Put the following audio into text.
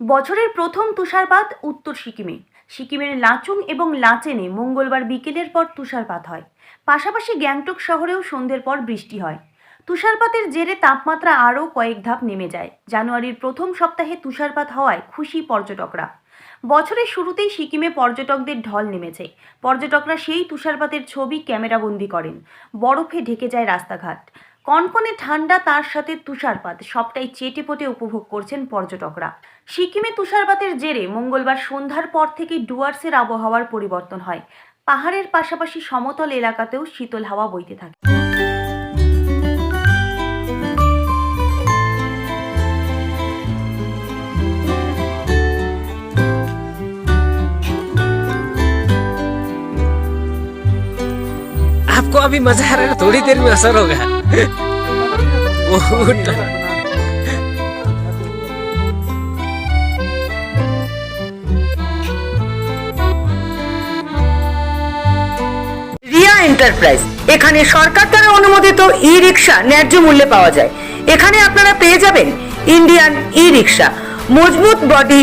বছরের প্রথম তুষারপাত উত্তর সিকিমে। সিকিমের লাচুং এবং লাচেনে মঙ্গলবার বিকেলের পর তুষারপাত হয়। পাশাপাশি গ্যাংটক শহরেও সন্ধ্যের পর বৃষ্টি হয়। তুষারপাতের জেরে তাপমাত্রা আরও কয়েক ধাপ নেমে যায়। জানুয়ারির প্রথম সপ্তাহে তুষারপাত হওয়ায় খুশি পর্যটকরা। বছরের শুরুতেই সিকিমে পর্যটকদের ঢল নেমেছে। পর্যটকরা সেই তুষারপাতের ছবি ক্যামেরাবন্দি করেন। বরফে ঢেকে যায় রাস্তাঘাট। কনকনে ঠান্ডা তার সাথে তুষারপাত সবটাই চেটেপটে উপভোগ করছেন পর্যটকরা সিকিমে তুষারপাতের জেরে মঙ্গলবার সন্ধ্যার পর থেকে ডুয়ার্সের আবহাওয়ার পরিবর্তন হয় পাহাড়ের পাশাপাশি সমতল এলাকাতেও শীতল হাওয়া বইতে থাকে आपको अभी मजा आ रहा है थोड़ी देर में असर होगा ওটা রিয়া এন্টারপ্রাইজ। এখানে সরকার দ্বারা অনুমোদিত ই রিক্সা ন্যায্য মূল্যে পাওয়া যায়। এখানে আপনারা পেয়ে যাবেন ইন্ডিয়ান ই রিক্সা মজবুত বডি